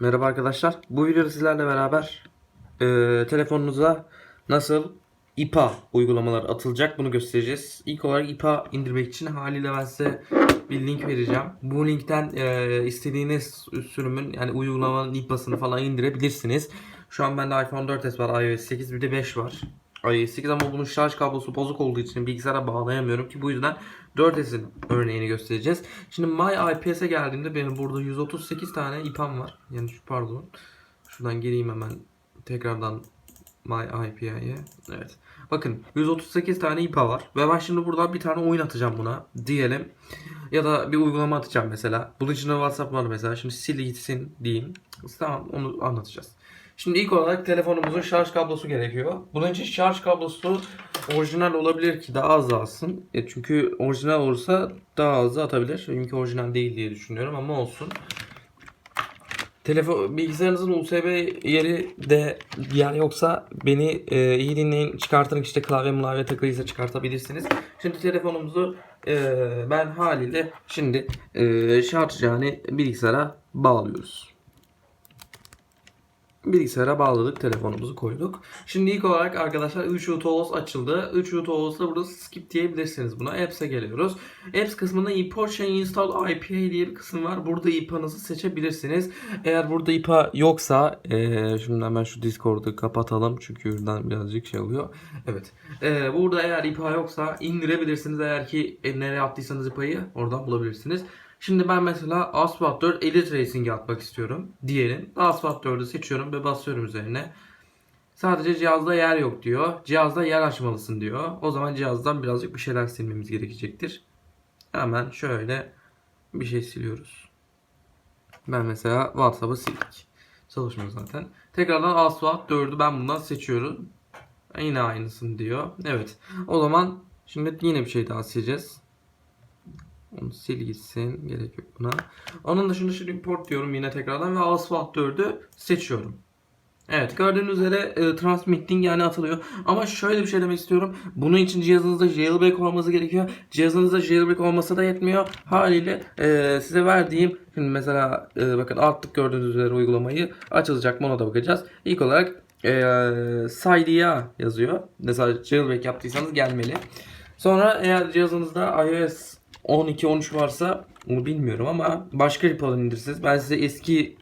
Merhaba arkadaşlar. Bu videoda sizlerle beraber e, telefonunuza nasıl IPA uygulamalar atılacak bunu göstereceğiz. İlk olarak IPA indirmek için haliyle ben size bir link vereceğim. Bu linkten e, istediğiniz sürümün yani uygulamanın IPA'sını falan indirebilirsiniz. Şu an bende iPhone 4s var, iOS 8 bir de 5 var. iOS 8 ama bunun şarj kablosu bozuk olduğu için bilgisayara bağlayamıyorum ki bu yüzden 4S'in örneğini göstereceğiz. Şimdi My IPS'e geldiğimde benim burada 138 tane IPA'm var. Yani şu pardon. Şuradan gireyim hemen tekrardan My IPA'ya. Evet. Bakın 138 tane IPA var. Ve ben şimdi burada bir tane oyun atacağım buna. Diyelim. Ya da bir uygulama atacağım mesela. Bunun içinde WhatsApp var mesela. Şimdi sil gitsin diyeyim. Tamam onu anlatacağız. Şimdi ilk olarak telefonumuzun şarj kablosu gerekiyor. Bunun için şarj kablosu orijinal olabilir ki daha az alsın. E çünkü orijinal olursa daha hızlı atabilir. Benimki orijinal değil diye düşünüyorum ama olsun. Telefon bilgisayarınızın USB yeri de yer yoksa beni e, iyi dinleyin çıkartın işte klavye mılavye takılıysa çıkartabilirsiniz. Şimdi telefonumuzu e, ben haliyle şimdi e, şarj yani bilgisayara bağlıyoruz. Bilgisayara bağladık, telefonumuzu koyduk. Şimdi ilk olarak arkadaşlar 3 UTOS açıldı. 3 UTOS'da burada skip diyebilirsiniz buna. Apps'e geliyoruz. Apps kısmında Import Change Install IPA diye bir kısım var. Burada IPA'nızı seçebilirsiniz. Eğer burada IPA yoksa ee, şimdi hemen şu Discord'u kapatalım. Çünkü buradan birazcık şey oluyor. Evet. E, burada eğer IPA yoksa indirebilirsiniz. Eğer ki e, nereye attıysanız IPA'yı oradan bulabilirsiniz. Şimdi ben mesela Asphalt 4 Elite Racing'e atmak istiyorum diyelim. Asphalt 4'ü seçiyorum ve basıyorum üzerine. Sadece cihazda yer yok diyor. Cihazda yer açmalısın diyor. O zaman cihazdan birazcık bir şeyler silmemiz gerekecektir. Hemen şöyle bir şey siliyoruz. Ben mesela WhatsApp'ı sildik. Çalışmıyor zaten. Tekrardan Asphalt 4'ü ben bundan seçiyorum. Yine aynısını diyor. Evet. O zaman şimdi yine bir şey daha sileceğiz. Onu sil gitsin. Gerek yok buna. Onun dışında şimdi import diyorum yine tekrardan ve Asphalt 4'ü seçiyorum. Evet gördüğünüz üzere e, transmitting yani atılıyor. Ama şöyle bir şey demek istiyorum. Bunun için cihazınızda jailbreak olması gerekiyor. Cihazınızda jailbreak olması da yetmiyor. Haliyle e, size verdiğim şimdi mesela e, bakın attık gördüğünüz üzere uygulamayı açılacak mı ona da bakacağız. İlk olarak e, Cydia yazıyor. Mesela jailbreak yaptıysanız gelmeli. Sonra eğer cihazınızda iOS 12-13 varsa onu bilmiyorum ama başka repo'dan indirirsiniz. Ben size eski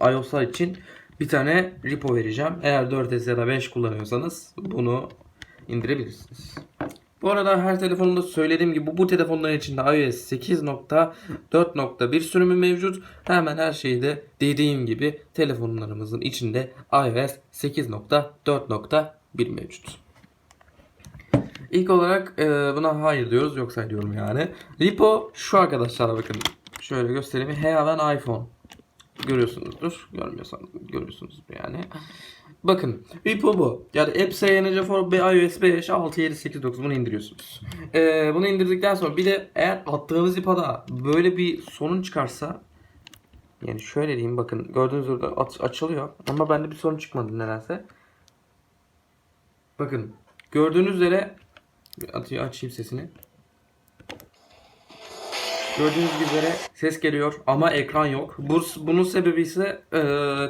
iOS'lar için bir tane repo vereceğim. Eğer 4S ya da 5 kullanıyorsanız bunu indirebilirsiniz. Bu arada her telefonumda söylediğim gibi bu telefonların içinde iOS 8.4.1 sürümü mevcut. Hemen her şeyde dediğim gibi telefonlarımızın içinde iOS 8.4.1 mevcut. İlk olarak e, buna hayır diyoruz yoksa diyorum yani. Repo şu arkadaşlar bakın. Şöyle göstereyim. Heaven iPhone. Görüyorsunuzdur. Görmüyorsanız görüyorsunuz yani. Bakın repo bu. Yani App CNC for iOS 5, 6, 7, 8, 9 bunu indiriyorsunuz. E, bunu indirdikten sonra bir de eğer attığınız IPA'da böyle bir sorun çıkarsa yani şöyle diyeyim bakın gördüğünüz gibi aç- açılıyor ama bende bir sorun çıkmadı nedense. Bakın gördüğünüz üzere Atıyor, açayım sesini. Gördüğünüz üzere ses geliyor ama ekran yok. Bu, bunun sebebi ise e,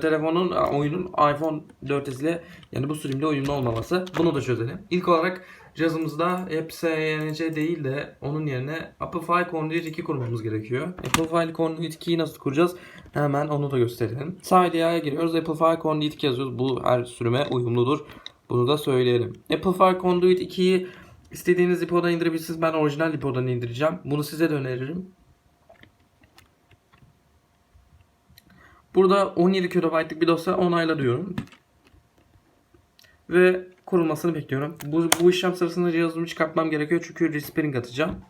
telefonun, oyunun iPhone 4S ile yani bu sürümde uyumlu olmaması. Bunu da çözelim. İlk olarak cihazımızda App CNC değil de onun yerine Apple Conduit 2 kurmamız gerekiyor. Apple Conduit 2'yi nasıl kuracağız? Hemen onu da gösterelim. Side'ya giriyoruz. Apple Conduit 2 yazıyoruz. Bu her sürüme uyumludur. Bunu da söyleyelim. Apple Conduit 2'yi İstediğiniz lipodan indirebilirsiniz. Ben orijinal lipodan indireceğim. Bunu size de öneririm. Burada 17 KB'lık bir dosya onayla diyorum. Ve kurulmasını bekliyorum. Bu, bu işlem sırasında cihazımı çıkartmam gerekiyor çünkü respring atacağım.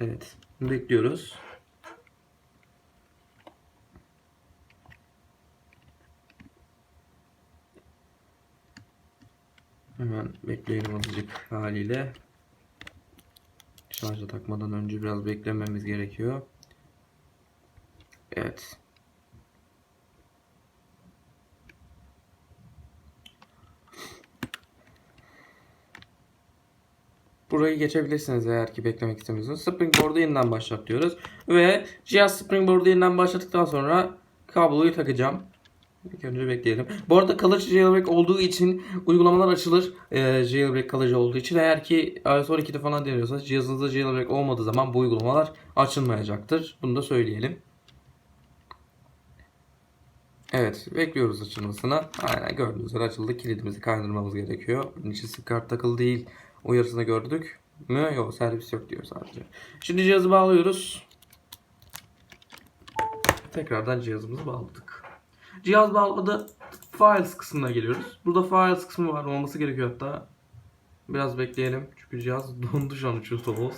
Evet. Bekliyoruz. Hemen bekleyelim azıcık haliyle. Şarja takmadan önce biraz beklememiz gerekiyor. Evet. Burayı geçebilirsiniz eğer ki beklemek istemiyorsanız. Springboard'u yeniden başlat. Ve cihaz Springboard'u yeniden başlattıktan sonra kabloyu takacağım. İlk önce bekleyelim. Bu arada kalıcı jailbreak olduğu için uygulamalar açılır. Ee, jailbreak kalıcı olduğu için. Eğer ki iOS 12'de falan deniyorsanız cihazınızda jailbreak olmadığı zaman bu uygulamalar açılmayacaktır. Bunu da söyleyelim. Evet bekliyoruz açılmasını. Aynen gördüğünüz üzere açıldı. Kilidimizi kaydırmamız gerekiyor. Bunun için sim kart takılı değil. Uyarısını gördük mü? Yok servis yok diyor sadece. Şimdi cihazı bağlıyoruz. Tekrardan cihazımızı bağladık. Cihaz bağladı. Files kısmına geliyoruz. Burada Files kısmı var. Olması gerekiyor hatta. Biraz bekleyelim. Çünkü cihaz dondu şu an Solos.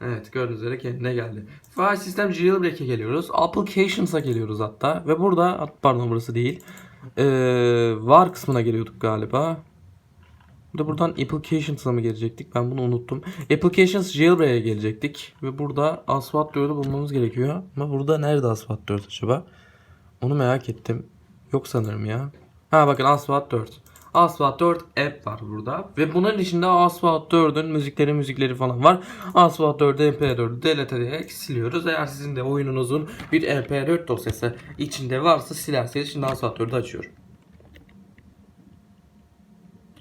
Evet gördüğünüz üzere kendine geldi. File sistem jailbreak'e geliyoruz. Applications'a geliyoruz hatta. Ve burada pardon burası değil. Ee, var kısmına geliyorduk galiba. Bir de buradan Applications'a mı gelecektik? Ben bunu unuttum. Applications Jailbreak'e gelecektik. Ve burada Asphalt 4'ü bulmamız gerekiyor. Ama burada nerede Asphalt 4 acaba? Onu merak ettim. Yok sanırım ya. Ha bakın Asphalt 4. Asphalt 4 app var burada. Ve bunun içinde Asphalt 4'ün müzikleri müzikleri falan var. Asphalt 4'ü MP4'ü delete ederek siliyoruz. Eğer sizin de oyununuzun bir MP4 dosyası içinde varsa silerseniz şimdi Asphalt 4'ü açıyorum.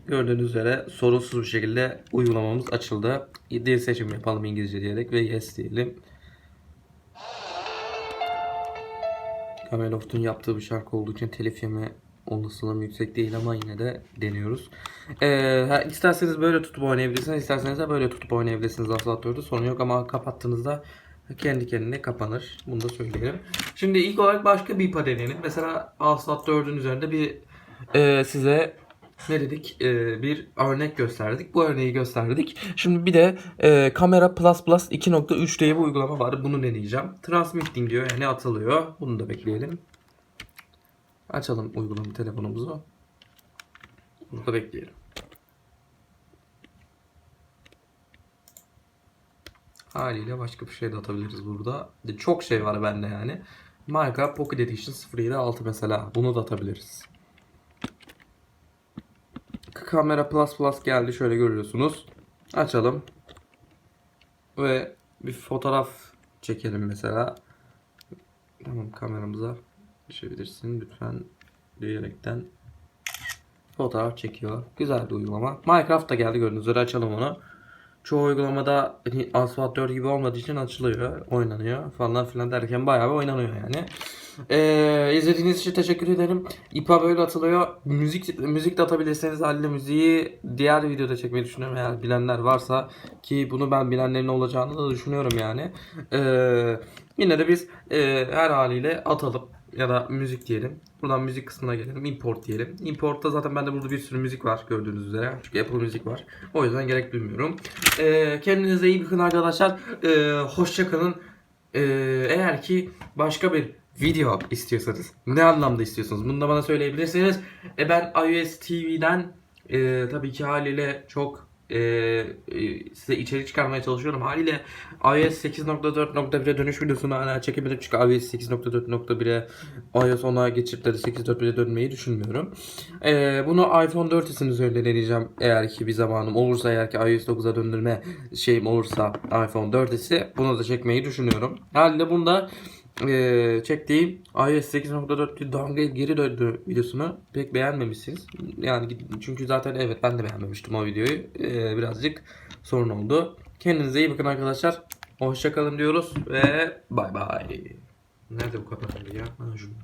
Gördüğünüz üzere sorunsuz bir şekilde uygulamamız açıldı. Dil seçim yapalım İngilizce diyerek ve yes diyelim. Gameloft'un yaptığı bir şarkı olduğu için telif yeme olasılığım yüksek değil ama yine de deniyoruz. Ee, isterseniz böyle tutup oynayabilirsiniz, isterseniz de böyle tutup oynayabilirsiniz 4'ü. Sorun yok ama kapattığınızda kendi kendine kapanır. Bunu da söyleyelim. Şimdi ilk olarak başka bir IPA deneyelim. Mesela Asphalt 4'ün üzerinde bir e, size ne dedik? Ee, bir örnek gösterdik. Bu örneği gösterdik. Şimdi bir de e, kamera plus plus 2.3 diye bir uygulama var. Bunu deneyeceğim. Transmitting diyor yani atılıyor. Bunu da bekleyelim. Açalım uygulama telefonumuzu. Bunu da bekleyelim. Haliyle başka bir şey de atabiliriz burada. Çok şey var bende yani. Minecraft Pocket Edition 0.7.6 mesela. Bunu da atabiliriz. Kamera Plus Plus geldi. Şöyle görüyorsunuz. Açalım. Ve bir fotoğraf çekelim mesela. Tamam kameramıza düşebilirsin lütfen diyerekten fotoğraf çekiyor. Güzel bir uygulama. Minecraft da geldi gördüğünüz üzere açalım onu. Çoğu uygulamada hani Asphalt 4 gibi olmadığı için açılıyor, oynanıyor falan filan derken bayağı bir oynanıyor yani. Ee, izlediğiniz için teşekkür ederim. İPA böyle atılıyor. Müzik müzik de atabilirseniz halde müziği diğer videoda çekmeyi düşünüyorum eğer bilenler varsa ki bunu ben bilenlerin olacağını da düşünüyorum yani. Ee, yine de biz e, her haliyle atalım ya da müzik diyelim. Buradan müzik kısmına gelelim. Import diyelim. Import'ta zaten bende burada bir sürü müzik var gördüğünüz üzere. Çünkü Apple Müzik var. O yüzden gerek duymuyorum. Ee, kendinize iyi bakın arkadaşlar. Ee, hoşça kalın. Ee, eğer ki başka bir video istiyorsanız ne anlamda istiyorsunuz bunu da bana söyleyebilirsiniz. E ben iOS TV'den e, tabii ki haliyle çok e, e, size içerik çıkarmaya çalışıyorum. Haliyle iOS 8.4.1'e dönüş videosunu hala çekemedim çünkü iOS 8.4.1'e iOS 10'a geçip de 8.4.1'e dönmeyi düşünmüyorum. E, bunu iPhone 4s'in üzerinde deneyeceğim eğer ki bir zamanım olursa eğer ki iOS 9'a döndürme şeyim olursa iPhone 4s'i bunu da çekmeyi düşünüyorum. Haliyle bunda e, çektiğim iOS 8.4 downgrade geri döndü videosunu pek beğenmemişsiniz. Yani çünkü zaten evet ben de beğenmemiştim o videoyu. E, birazcık sorun oldu. Kendinize iyi bakın arkadaşlar. Hoşçakalın diyoruz ve bay bay. Nerede bu kapandı ya? Ha, şurada.